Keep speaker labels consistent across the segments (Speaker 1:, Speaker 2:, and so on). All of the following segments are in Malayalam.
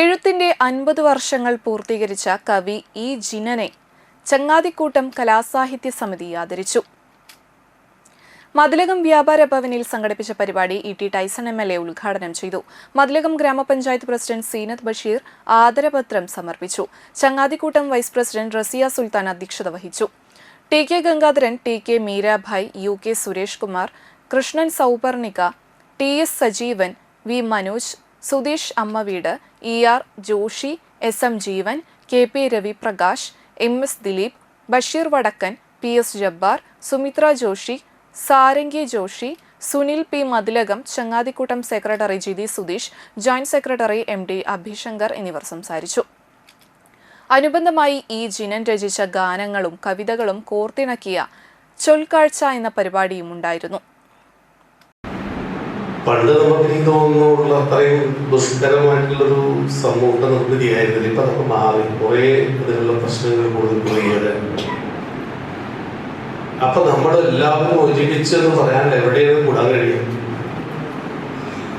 Speaker 1: എഴുത്തിന്റെ അൻപത് വർഷങ്ങൾ പൂർത്തീകരിച്ച കവി ഇ. ജിനനെ ചങ്ങാതിക്കൂട്ടം കലാസാഹിത്യ സമിതി ആദരിച്ചു. മതിലകം വ്യാപാര ഭവനിൽ സംഘടിപ്പിച്ച പരിപാടി E. T. Tyson M. L. A ഉദ്ഘാടനം ചെയ്തു. മതിലകം ഗ്രാമപഞ്ചായത്ത് പ്രസിഡന്റ് സീനത്ത് ബഷീർ ആദരപത്രം സമർപ്പിച്ചു. ചങ്ങാതിക്കൂട്ടം വൈസ് പ്രസിഡന്റ് റസിയ സുൽത്താൻ അധ്യക്ഷത വഹിച്ചു. T. K. Gangadharan T. K. Meerabhai U. K. Suresh Kumar Krishnan Souparnika T. S. Sajeevan V. Manoj Sudheesh Ammaveedu E R Joshi S M Jeevan K P Ravi Prakash M S Dileep Basheer Vadakkan P S Jabbar Sumithra Joshi Sarangi Joshi Sunil P Mathilakam ചങ്ങാതിക്കൂട്ടം secretary Jithi Sudheesh joint secretary M D Abhishankar എന്നിവർ സംസാരിച്ചു. അനുബന്ധമായി ഈ ജിനൻ രചിച്ച ഗാനങ്ങളും കവിതകളും കോർത്തിണക്കിയ ചൊൽക്കാഴ്ച എന്ന പരിപാടിയും ഉണ്ടായിരുന്നു
Speaker 2: പണ്ട് നമുക്ക് എനിക്ക് തോന്നുന്നുള്ള അത്രയും ദുഷ്കരമായിട്ടുള്ളൊരു സമൂഹ ചെയ്യായിരുന്നില്ല. ഇപ്പൊ അതൊക്കെ മാറി. കുറേ ഇതിലുള്ള പ്രശ്നങ്ങൾ കൂടുതൽ കുറയുകയാണ് അപ്പൊ നമ്മൾ എല്ലാവരും ഒരുമിച്ച് എന്ന് പറയാൻ എവിടെയാണ് കൂടാൻ കഴിയും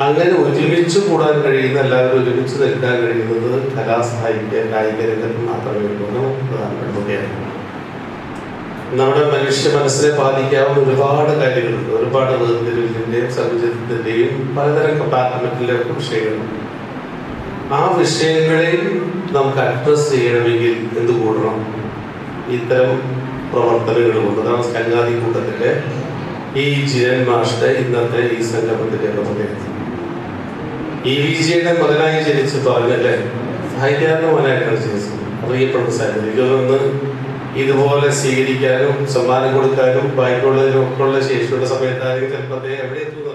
Speaker 2: അങ്ങനെ ഒരുമിച്ച് കൂടാൻ കഴിയുന്ന എല്ലാവരും ഒരുമിച്ച് നിൽക്കാൻ കഴിയുന്നത് കലാസാഹിത്യ കായിക രംഗത്ത് മാത്രമേ ഉള്ളൂ. എന്ന് പ്രധാനപ്പെട്ടതാണ് നമ്മുടെ മനുഷ്യ മനസ്സിനെ ബാധിക്കാവുന്ന ഒരുപാട് കാര്യങ്ങളുണ്ട്. ഒരുപാട് വേർതിരിവിന്റെയും സർവചര്യത്തിന്റെയും പലതരം കമ്പാർട്ട്മെന്റിലെ വിഷയങ്ങളുണ്ട്. ആ വിഷയങ്ങളെയും നമുക്ക് അഡ്രസ് ചെയ്യണമെങ്കിൽ എന്ത് കൂടണം? ഇത്തരം പ്രവർത്തനങ്ങൾ കൊണ്ട്. അതാണ് ചങ്ങാതി കൂട്ടത്തിലെ ഈ ജിരൻ മാഷ്ടെ ഇന്നത്തെ ഈ സംഗമത്തിന്റെ പ്രത്യേകത. ഇ വി ജിയുടെ മകനായി ജനിച്ചു പറഞ്ഞല്ലേ സാഹിത്യാത്മക മകനായിട്ടാണ് ജനിച്ചത്. അറിയപ്പെടുന്ന സാഹചര്യം. ഇതൊന്ന് ഇതുപോലെ സ്വീകരിക്കാനും സമ്മാനം കൊടുക്കാനും ബാക്കിയുള്ളതിനും ഒക്കെ ഉള്ള ശേഷിയുള്ള സമയത്താണെങ്കിൽ ചിലപ്പോൾ അദ്ദേഹം എവിടെ എത്തും